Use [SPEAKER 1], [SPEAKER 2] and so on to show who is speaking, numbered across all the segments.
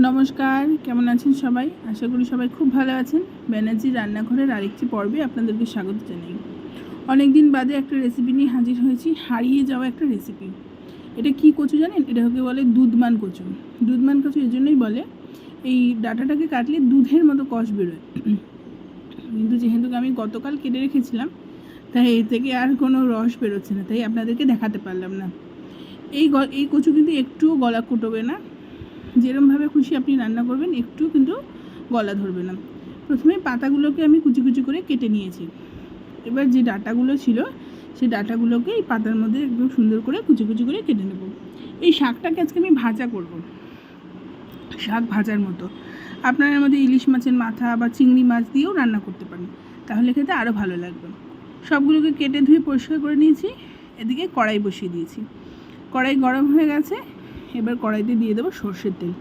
[SPEAKER 1] নমস্কার, কেমন আছেন সবাই? আশা করি সবাই খুব ভালো আছেন। ব্যানার্জির রান্নাঘরের আরেকটি পর্বে আপনাদেরকে স্বাগত জানাই। অনেক দিন বাদে একটা রেসিপি নিয়ে হাজির হয়েছি, হারিয়ে যাওয়া একটা রেসিপি এটা কি কচু জানেন? এটা ওকে বলে দুধমান কচু। দুধমান কচু এই জন্যই বলে, এই ডাটাটাকে কাটলে দুধের মতো কষ বেরোয়। কিন্তু যেহেতু আমি গতকাল কেটে রেখেছিলাম, তাই এ থেকে আর কোনো রস বেরোচ্ছে না, তাই আপনাদেরকে দেখাতে পারলাম না। এই এই কচু কিন্তু একটুও গলা কুটোবে না। যেরমভাবে খুশি আপনি রান্না করবেন, একটু কিন্তু গলা ধরবে না। প্রথমে পাতাগুলোকে আমি কুচি কুচি করে কেটে নিয়েছি। এবার যে ডাটাগুলো ছিল, সেই ডাটাগুলোকে এই পাতার মধ্যে একদম সুন্দর করে কুচি কুচি করে কেটে নেব। এই শাকটাকে আজকে আমি ভাজা করব। শাক ভাজার মতো। আপনারা মধ্যে ইলিশ মাছের মাথা বা চিংড়ি মাছ দিয়েও রান্না করতে পারেন। তাহলে খেতে আরও ভালো লাগবে। সবগুলোকে কেটে ধুয়ে পরিষ্কার করে নিয়েছি। এদিকে কড়াই বসিয়ে দিয়েছি। কড়াই গরম হয়ে গেছে। এবার কড়াইতে দিয়ে দেবো সর্ষের তেল।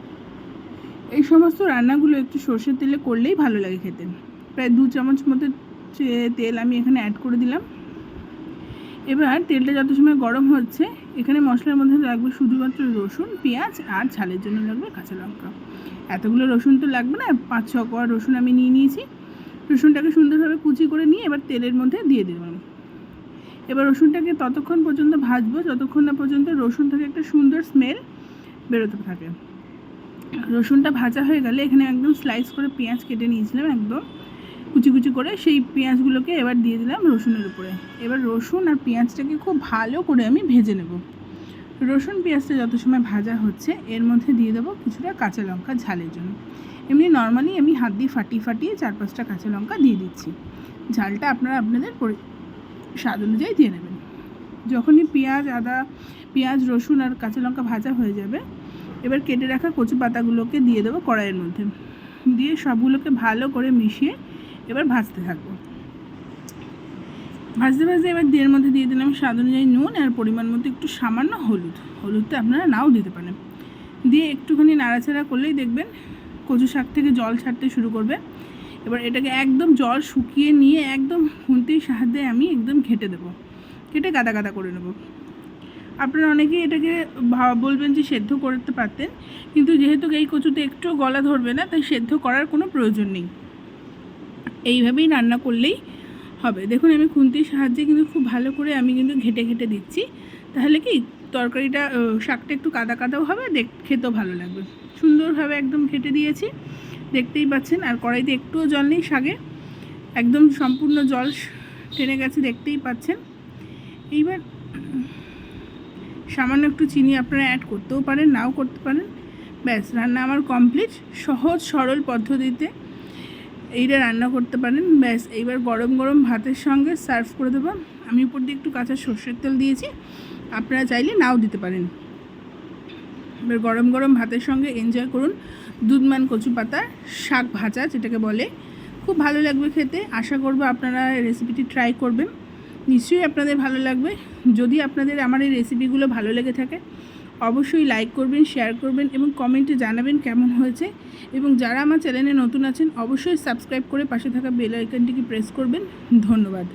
[SPEAKER 1] এই সমস্ত রান্নাগুলো একটু সর্ষের তেলে করলেই ভালো লাগে খেতে। প্রায় দু চামচ মতো তেল আমি এখানে অ্যাড করে দিলাম। এবার তেলটা যত সময় গরম হচ্ছে, এখানে মশলার মধ্যে লাগবে শুধুমাত্র রসুন, পেঁয়াজ আর ঝালের জন্য লাগবে কাঁচা লঙ্কা। এতগুলো রসুন তো লাগবে না, পাঁচ, ছ কোয়া রসুন আমি নিয়ে নিয়েছি। রসুনটাকে সুন্দরভাবে কুচি করে নিয়ে এবার তেলের মধ্যে দিয়ে দিলাম এবার রসুনটাকে ততক্ষণ পর্যন্ত ভাজবো, যতক্ষণ না পর্যন্ত রসুন থেকে একটা সুন্দর স্মেল বেরোতে থাকে। রসুনটা ভাজা হয়ে গেলে এখানে একদম স্লাইস করে পেঁয়াজ কেটে নিয়েছিলাম একদম। কুচি কুচি করে সেই পেঁয়াজগুলোকে এবার দিয়ে দিলাম রসুনের উপরে। এবার রসুন আর পেঁয়াজটাকে খুব ভালো করে আমি ভেজে নেব। রসুন পেঁয়াজটা যত সময় ভাজা হচ্ছে, এর মধ্যে দিয়ে দেবো কিছুটা কাঁচা লঙ্কা ঝালের জন্য। এমনি নর্মালি আমি হাত দিয়ে ফাটিয়ে ফাটিয়ে চার পাঁচটা কাঁচা লঙ্কা দিয়ে দিচ্ছি। ঝালটা আপনারা আপনাদের স্বাদ অনুযায়ী দিয়ে নেবেন। যখনই পেঁয়াজ, আদা, পেঁয়াজ, রসুন আর কাঁচা লঙ্কা ভাজা হয়ে যাবে এবার কেটে রাখা কচু পাতাগুলোকে দিয়ে দেবো কড়াইয়ের মধ্যে। দিয়ে সবগুলোকে ভালো করে মিশিয়ে এবার ভাজতে থাকব। ভাজতে ভাজতে এবার দিয়ে মধ্যে দিয়ে দিলাম স্বাদ অনুযায়ী নুন আর পরিমাণ মতো একটু সামান্য হলুদ। হলুদটা আপনারা নাও দিতে পারেন। দিয়ে একটুখানি নাড়াচাড়া করলেই দেখবেন কচু শাক থেকে জল ছাড়তে শুরু করবে। এবার এটাকে একদম জল শুকিয়ে নিয়ে একদম খুন্তির সাহায্যে আমি একদম ঘেটে দেবো। কেটে গাদা গাদা করে নেব। আপনারা অনেকেই এটাকে বলবেন যে সেদ্ধ করতে পারতেন, কিন্তু যেহেতু এই কচুতে একটু গলা ধরবে না, তাই সেদ্ধ করার কোনো প্রয়োজন নেই। এইভাবেই রান্না করলেই হবে। দেখুন, আমি খুন্তির সাহায্যে কিন্তু খুব ভালো করে আমি কিন্তু ঘেটে ঘেটে দিচ্ছি। তাহলে কি, তরকারিটা শাকটা একটু কাদা কাদাও হবে, দেখ, খেতেও ভালো লাগবে। সুন্দরভাবে একদম ঘেটে দিয়েছি, দেখতেই পাচ্ছেন, আর কড়াইতে একটুও জল নেই শাকে। একদম সম্পূর্ণ জল টেনে গেছে, দেখতেই পাচ্ছেন। এইবার সামান্য একটু চিনি আপনারা অ্যাড করতেও পারেন, নাও করতে পারেন। ব্যাস, রান্না আমার কমপ্লিট সহজ, সরল পদ্ধতিতে এইটা রান্না করতে পারেন। ব্যাস, এইবার গরম গরম ভাতের সঙ্গে সার্ভ করে দেবো। আমি উপর দিয়ে একটু কাঁচা সর্ষের তেল দিয়েছি। আপনারা চাইলে নাও দিতে পারেন। এবার গরম গরম ভাতের সঙ্গে এনজয় করুন দুধমান কচু পাতার শাক ভাজা, যেটাকে বলে। খুব ভালো লাগবে খেতে। আশা করব আপনারা রেসিপিটি ট্রাই করবেন। নিশ্চয়ই আপনাদের ভালো লাগবে। যদি আপনাদের আমার এই রেসিপিগুলো ভালো লেগে থাকে, অবশ্যই লাইক করবেন শেয়ার করবেন এবং কমেন্টে জানাবেন কেমন হয়েছে। এবং যারা আমার চ্যানেলে নতুন আছেন, অবশ্যই সাবস্ক্রাইব করে পাশে থাকা বেল আইকনটিকে প্রেস করবেন। ধন্যবাদ।